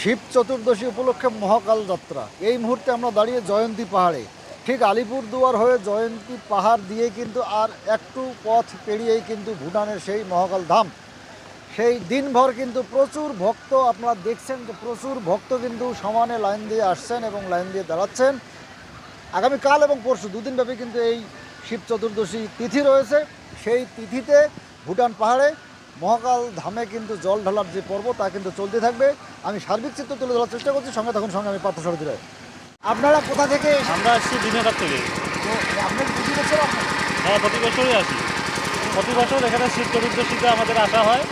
শিব চতুর্দশী উপলক্ষে মহাকাল যাত্রা। এই মুহূর্তে আমরা দাঁড়িয়ে জয়ন্তী পাহাড়ে। ঠিক আলিপুরদুয়ার হয়ে জয়ন্তী পাহাড় দিয়ে কিন্তু আর একটু পথ পেরিয়েই কিন্তু ভুটানের সেই মহাকাল ধাম। সেই দিনভর কিন্তু প্রচুর ভক্ত, আপনারা দেখছেন যে প্রচুর ভক্ত কিন্তু সমানে লাইন দিয়ে আসছেন এবং লাইন দিয়ে দাঁড়াচ্ছেন। আগামীকাল এবং পরশু দুদিন ব্যাপী কিন্তু এই শিব চতুর্দশী তিথি রয়েছে। সেই তিথিতে ভুটান পাহাড়ে মহাকাল ধামে কিন্তু জল ঢালার যে পর্ব তা কিন্তু চলতে থাকবে। আমি সার্বিক চিত্র তুলে ধরার চেষ্টা করছি সঙ্গে তখন সঙ্গে আমি পার্থ সরোজ রায় আপনারা কোথা থেকে আমরা আসছি দিনহাটার থেকে। বছর হ্যাঁ প্রতি বছরই আসি। প্রতি বছর এখানে শীত চতুর্দশীতে আমাদের আসা হয়।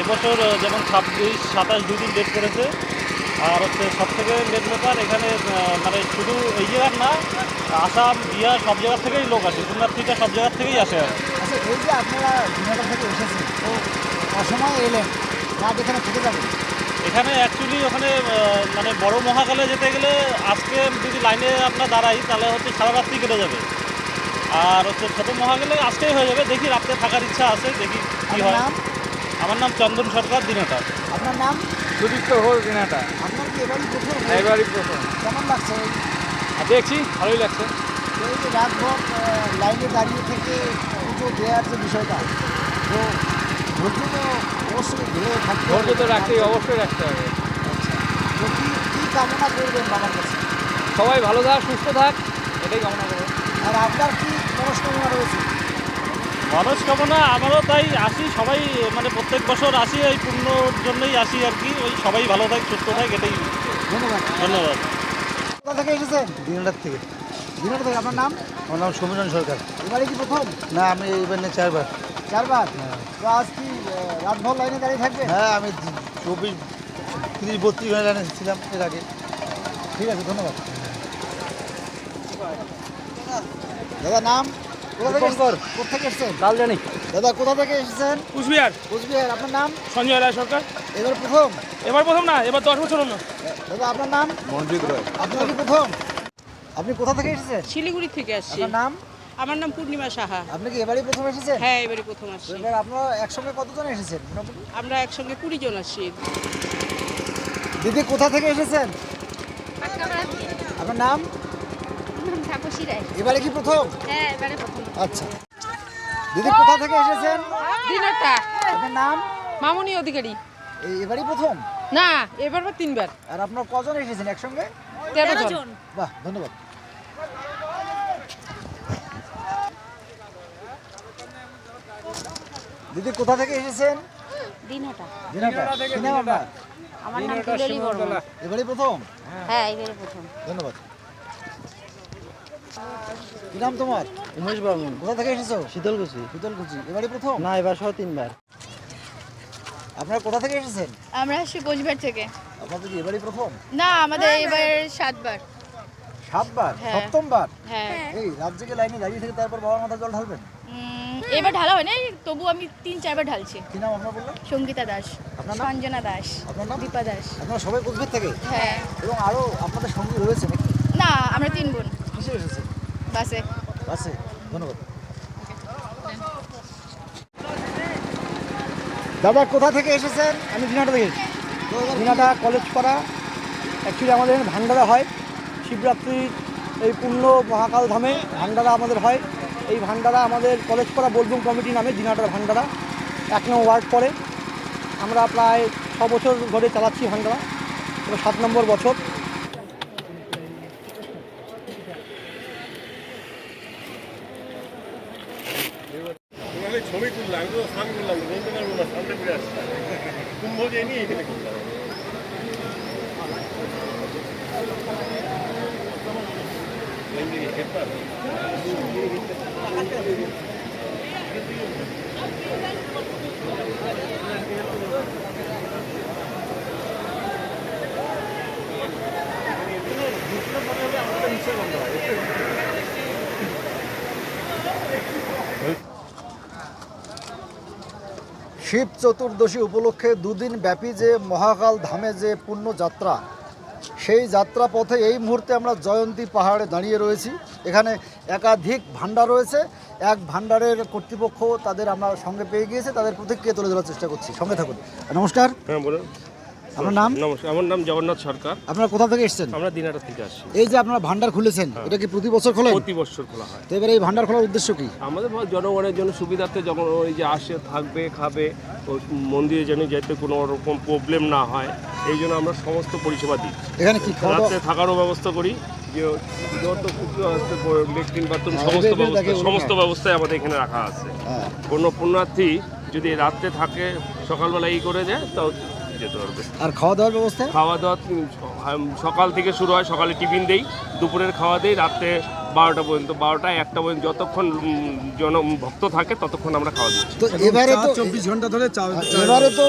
এবছর যেমন ছাব্বিশ সাতাশ দুই দিন ডেট করেছে। আর হচ্ছে সব থেকে মেন ব্যাপার এখানে মানে শুধু এই জায়গার না আসাম বিহার সব জায়গার থেকেই লোক আসে। পুণ্যার্থীরা সব জায়গার থেকেই আসে আর কি। আচ্ছা এই যে আপনারা দিনাটা থেকে এসেছেন তো অসময় এলেন রাত এখানে থেকে যাবেন? এখানে অ্যাকচুয়ালি ওখানে মানে বড় মহাকালে যেতে গেলে আজকে যদি লাইনে আপনার দাঁড়াই তাহলে হচ্ছে সারা রাত্রি কেটে যাবে। আর হচ্ছে ছোটো মহাকালে আজকেই হয়ে যাবে দেখি রাত্রে থাকার ইচ্ছা আছে দেখি কী হয়। নাম? আমার নাম চন্দন সরকার দিনাটা। আপনার নাম? সুদীপ্ত ঘোষ দিনাটা। আপনার কি এবারই প্রথম? এবারই প্রথম। কেমন লাগছে? দেখছি ভালোই লাগছে। রাতভর লাইনে দাঁড়িয়ে থেকে পুজো দেওয়ার যে বিষয়টা। তো ধৈর্য তো অবশ্যই ধরে থাকতে ধৈর্য তো। রাখতেই অবশ্যই রাখতে হবে। আচ্ছা তো কি কী কামনা করবেন বাবার কাছে? সবাই ভালো থাক সুস্থ থাক এটাই কামনা করব। আর আপনার কি মনস্কামনা রয়েছে? মনস্কামনা আমারও তাই আসি সবাই মানে প্রত্যেক বছর আসি এই পূর্ণর জন্যই আসি আর কি। ওই সবাই ভালো থাক সুস্থ থাক এটাই ধন্যবাদ। ধন্যবাদ। কোথা থেকে এসেছেন? দিনটার থেকে। থেকে আপনার নাম? আমার নাম সমীরণ সরকার। এবারে কি প্রথম? না আমি এইবার নিয়ে চারবার। চারবার? তো আজ কি রাতভর লাইনে দাঁড়িয়ে থাকবে হ্যাঁ আমি চব্বিশ তিরিশ বত্রিশ ঘণ্টা লাইনে ছিলাম এর আগে। ঠিক আছে ধন্যবাদ। দাদা নাম? কোথা থেকে দীপঙ্কর। কোথা থেকে এসেছেন? কাল দাদা কোথা থেকে এসেছেন? কুচবিহার। কোচবিহার আপনার নাম? সঞ্জয় রায় সরকার। এবার প্রথম? এবার প্রথম না এবার দশ বছর হলো। দাদা আপনার নাম? মনজিৎ রয়। আপনার কি প্রথম? আপনি কোথা থেকে এসেছেন? শিলিগুড়ি থেকে আসছি। আপনার নাম? আমার নাম পূর্ণিমা সাহা। আপনি কি এবারই প্রথম এসেছেন? হ্যাঁ এবারে প্রথম আসছি। এবার আপনারা একসঙ্গে কতজন এসেছেন? আমরা একসঙ্গে কুড়ি জন আসছি। দিদি কোথা থেকে এসেছেন? আপনার নাম? রায় এবারে কি প্রথম? হ্যাঁ এবারে প্রথম আচ্ছা। দিদি কোথা থেকে এসেছেন? দিনটা। আপনার নাম? মামনি অধিকারী। এই এবারই প্রথম? না এবার বা তিনবার। আর আপনার কজন এসেছেন একসঙ্গে? তেরো জন। বাহ ধন্যবাদ। দিদি কোথা থেকে এসেছেন? দিনহাটা। আমার নাম বর্মন। প্রথম? হ্যাঁ এবারে প্রথম। ধন্যবাদ। কি নাম তোমার? উমেশ বর্মন। কোথা থেকে এসেছ? শীতলকুচি। শীতলকুচি। এবারই প্রথম? না এবার সহ তিনবার। আপনারা কোথা থেকে এসেছেন? আমরা আসছি কোচবিহার থেকে। আপনাদের কি এবারই প্রথম? না আমাদের এবার সাতবার। সাতবার? হ্যাঁ। সপ্তমবার? হ্যাঁ। এই রাত জেগে লাইনে দাঁড়িয়ে থেকে তারপর বাবার মাথায় জল ঢালবেন? এবার ঢালা হয় না তবু আমি তিন চারবার ঢালছি। কি নাম আপনার সঙ্গীতা দাস আপনার নাম? সঞ্জনা দাস আপনার নাম? দীপা দাস। আপনারা সবাই কোচবিহার থেকে? হ্যাঁ। এবং আরও আপনাদের সঙ্গী রয়েছে নাকি? না আমরা তিন বোন। কিসে এসেছে বাসে। আছে ধন্যবাদ। দাদা কোথা থেকে এসেছেন? আমি দিনাটা থেকে দিনাটা কলেজ পাড়া। অ্যাকচুয়ালি আমাদের এখানে ভান্ডারা হয়। শিবরাত্রির এই পূর্ণ মহাকাল ধামে ভান্ডারা আমাদের হয়। এই ভান্ডারা আমাদের কলেজ পড়া বোলবুম কমিটি নামে, দিনাটার ভান্ডারা এক নম্বর ওয়ার্ড পড়ে। আমরা প্রায় ছ বছর ধরে চালাচ্ছি ভান্ডারা সাত নম্বর বছর ছবি তুললাম তো স্নান করলাম বলতে পারব না সামনে ফিরে আসছে কুম্ভ যায়নি এখানে করলাম শিব চতুর্দশী উপলক্ষে দুদিন ব্যাপী যে মহাকাল ধামে যে পুণ্য যাত্রা সেই যাত্রা পথে এই মুহূর্তে আমরা জয়ন্তী পাহাড়ে দাঁড়িয়ে রয়েছি। এখানে একাধিক ভান্ডার রয়েছে। এক ভান্ডারের কর্তৃপক্ষ তাদের আমরা সঙ্গে পেয়ে গিয়েছে, তাদের প্রতিক্রিয়া তুলে ধরার চেষ্টা করছি। সঙ্গে থাকুন। নমস্কার। হ্যাঁ বলুন। আপনার নাম? নমস্কার আমার নাম জগন্নাথ সরকার। আপনারা কোথা থেকে এসেছেন? আমরা দিনাটা থেকে আসছি। এই যে আপনারা ভান্ডার খুলেছেন এটা কি প্রতি বছর খোলেন? প্রতি বছর খোলা হয়। তো এবার এই ভান্ডার খোলার উদ্দেশ্য কি? আমাদের জনগণের জন্য সুবিধার্থে যখন ওই যে আসে থাকবে খাবে মন্দিরে যেন যাতে কোনো রকম প্রবলেম না হয় এই জন্য আমরা সমস্ত পরিষেবা দিই এখানে কি রাত্রে থাকারও ব্যবস্থা করি যে যত লেট্রিন বাথরুম হ্যাঁ, সমস্ত ব্যবস্থা সমস্ত ব্যবস্থাই আমাদের এখানে রাখা আছে। হ্যাঁ। কোনো পুণ্যার্থী যদি রাত্রে থাকে সকালবেলা এই করে যায় তাও যেতে পারবে। আর খাওয়া দাওয়ার ব্যবস্থা খাওয়া দাওয়া সকাল থেকে শুরু হয় সকালে টিফিন দেই দুপুরের খাওয়া দেই রাত্রে বারোটা পর্যন্ত বারোটা একটা পর্যন্ত যতক্ষণ জন ভক্ত থাকে ততক্ষণ আমরা খাওয়া দিচ্ছি। তো এবারে তো চব্বিশ ঘণ্টা ধরে এবারে তো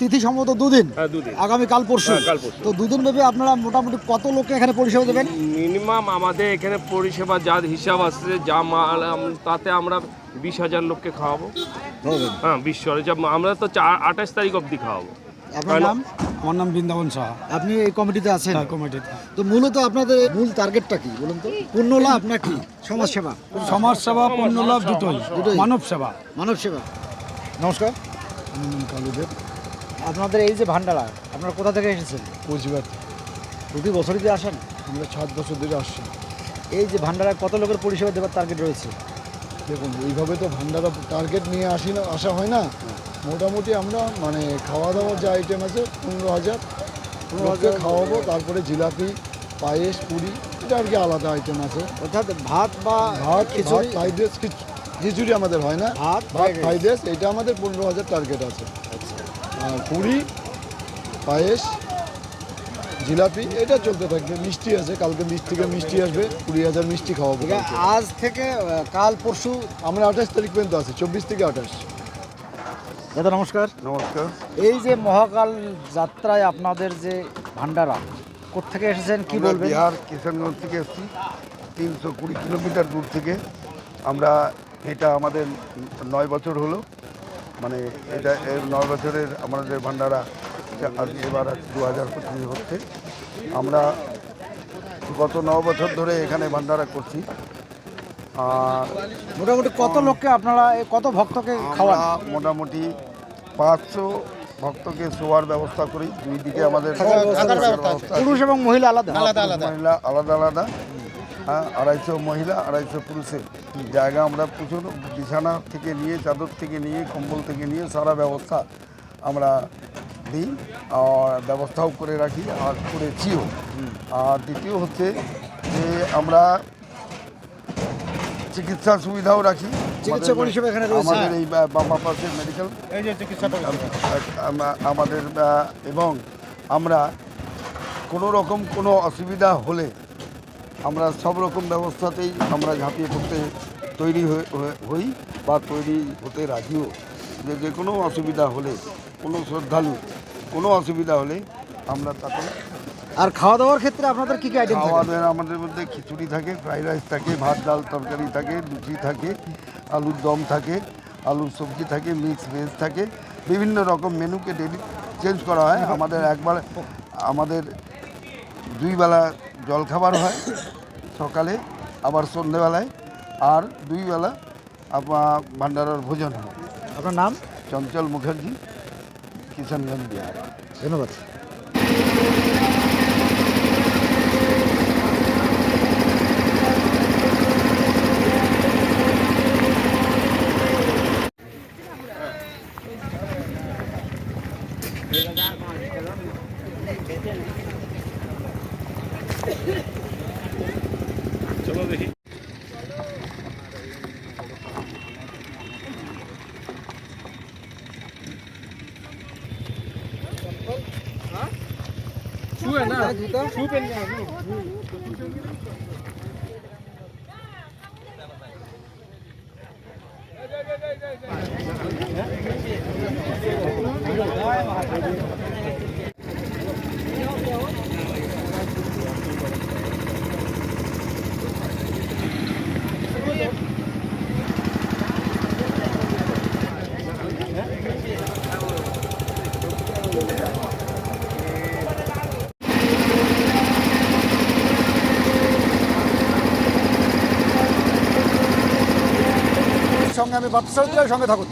তিথি সম্ভবত দুদিন। হ্যাঁ দুদিন। আগামী কাল পরশু। হ্যাঁ, কাল পরশু। তো দুদিন ব্যাপী আপনারা মোটামুটি কত লোককে এখানে পরিষেবা দেবেন? মিনিমাম আমাদের এখানে পরিষেবা যা হিসাব আছে যা মাল তাতে আমরা বিশ হাজার লোককে খাওয়াবো। হ্যাঁ বিশ আমরা তো চার আঠাশ তারিখ অবধি খাওয়াবো। আপনার নাম? আমার নাম বৃন্দাবন সাহা। আপনি এই কমিটিতে আছেন? কমিটিতে। তো মূলত আপনাদের মূল টার্গেটটা কি বলুন তো? পূর্ণ লাভ নাকি সমাজ সেবা সমাজ সেবা পণ্য লাভ দুটোই। দুটোই। মানব সেবা মানব সেবা নমস্কার কালুদেব। আপনাদের এই যে ভান্ডারা আপনারা কোথা থেকে এসেছেন? কোচবিহার প্রতি বছরই যে আসেন? আমরা সাত বছর ধরে আসছি। এই যে ভান্ডারায় কত লোকের পরিষেবা দেওয়ার টার্গেট রয়েছে? দেখুন এইভাবে তো ভান্ডারা টার্গেট নিয়ে আসি না আসা হয় না। মোটামুটি আমরা মানে খাওয়া দাওয়ার যে আইটেম আছে পনেরো হাজার। লোককে খাওয়াবো তারপরে জিলাপি পায়েস পুরি এটা আর কি আলাদা আইটেম আছে। অর্থাৎ ভাত বা ভাত ভাত খিচুড়ি ফ্রাইড রাইস খিচুড়ি আমাদের হয় না। ভাত ভাত ফ্রাইড রাইস এটা আমাদের পনেরো হাজার টার্গেট আছে। আর পুরি পায়েস জিলাপি এটা চলতে থাকবে। মিষ্টি আছে কালকে মিষ্টি থেকে মিষ্টি আসবে কুড়ি হাজার মিষ্টি খাওয়াবো। আজ থেকে কাল পরশু আমরা আঠাশ তারিখ পর্যন্ত আছি চব্বিশ থেকে আঠাশ। দাদা নমস্কার। নমস্কার। এই যে মহাকাল যাত্রায় আপনাদের যে ভান্ডারা কোথেকে এসেছেন কি বলবেন? বিহার কিষানগঞ্জ থেকে এসেছি তিনশো কুড়ি কিলোমিটার দূর থেকে। আমরা এটা আমাদের নয় বছর হলো। মানে এটা এই নয় বছরের আমাদের ভান্ডারা এবার দু হাজার পঁচিশ হচ্ছে। আমরা গত ন বছর ধরে এখানে ভান্ডারা করছি। মোটামুটি কত লোককে আপনারা কত ভক্তকে খাওয়ান? আমরা মোটামুটি পাঁচশো ভক্তকে শোয়ার ব্যবস্থা করি দুই দিকে আমাদের। পুরুষ এবং মহিলা আলাদা? আলাদা মহিলা আলাদা আলাদা। হ্যাঁ আড়াইশো মহিলা আড়াইশো পুরুষের জায়গা আমরা প্রচুর বিছানা থেকে নিয়ে চাদর থেকে নিয়ে কম্বল থেকে নিয়ে সারা ব্যবস্থা আমরা দিই আর ব্যবস্থাও করে রাখি আর করেছিও। আর দ্বিতীয় হচ্ছে যে আমরা চিকিৎসার সুবিধাও রাখি। চিকিৎসা পরিষেবা এখানে রয়েছে। আমাদের এই বা- বাম পাশে মেডিকেল এই যে চিকিৎসাটা আম- আমাদের এবং আমরা কোনো রকম কোনো অসুবিধা হলে আমরা সব রকম ব্যবস্থাতেই আমরা ঝাঁপিয়ে পড়তে তৈরি হয়ে- হয়ে- হই বা তৈরি হতে রাজিও। যে যে কোনো অসুবিধা হলে কোনো শ্রদ্ধালু কোনো অসুবিধা হলে আমরা তাকে আর খাওয়া দাওয়ার ক্ষেত্রে আপনাদের কি কি আইটেম থাকে? খাওয়া দাওয়া আমাদের মধ্যে খিচুড়ি থাকে ফ্রাইড রাইস থাকে ভাত ডাল তরকারি থাকে লুচি থাকে আলুর দম থাকে আলুর সবজি থাকে মিক্স ভেজ থাকে বিভিন্ন রকম মেনুকে ডেলি চেঞ্জ করা হয়। আমাদের একবার আমাদের দুই বেলা জলখাবার হয় সকালে আবার সন্ধেবেলায় আর দুই বেলা আপনার ভান্ডারার ভোজন হয়। আপনার নাম? চঞ্চল মুখার্জি কিষানগঞ্জ বিহার। ধন্যবাদ। চলো দেখি সঙ্গে আমি বাদশাহ সঙ্গে থাকুন।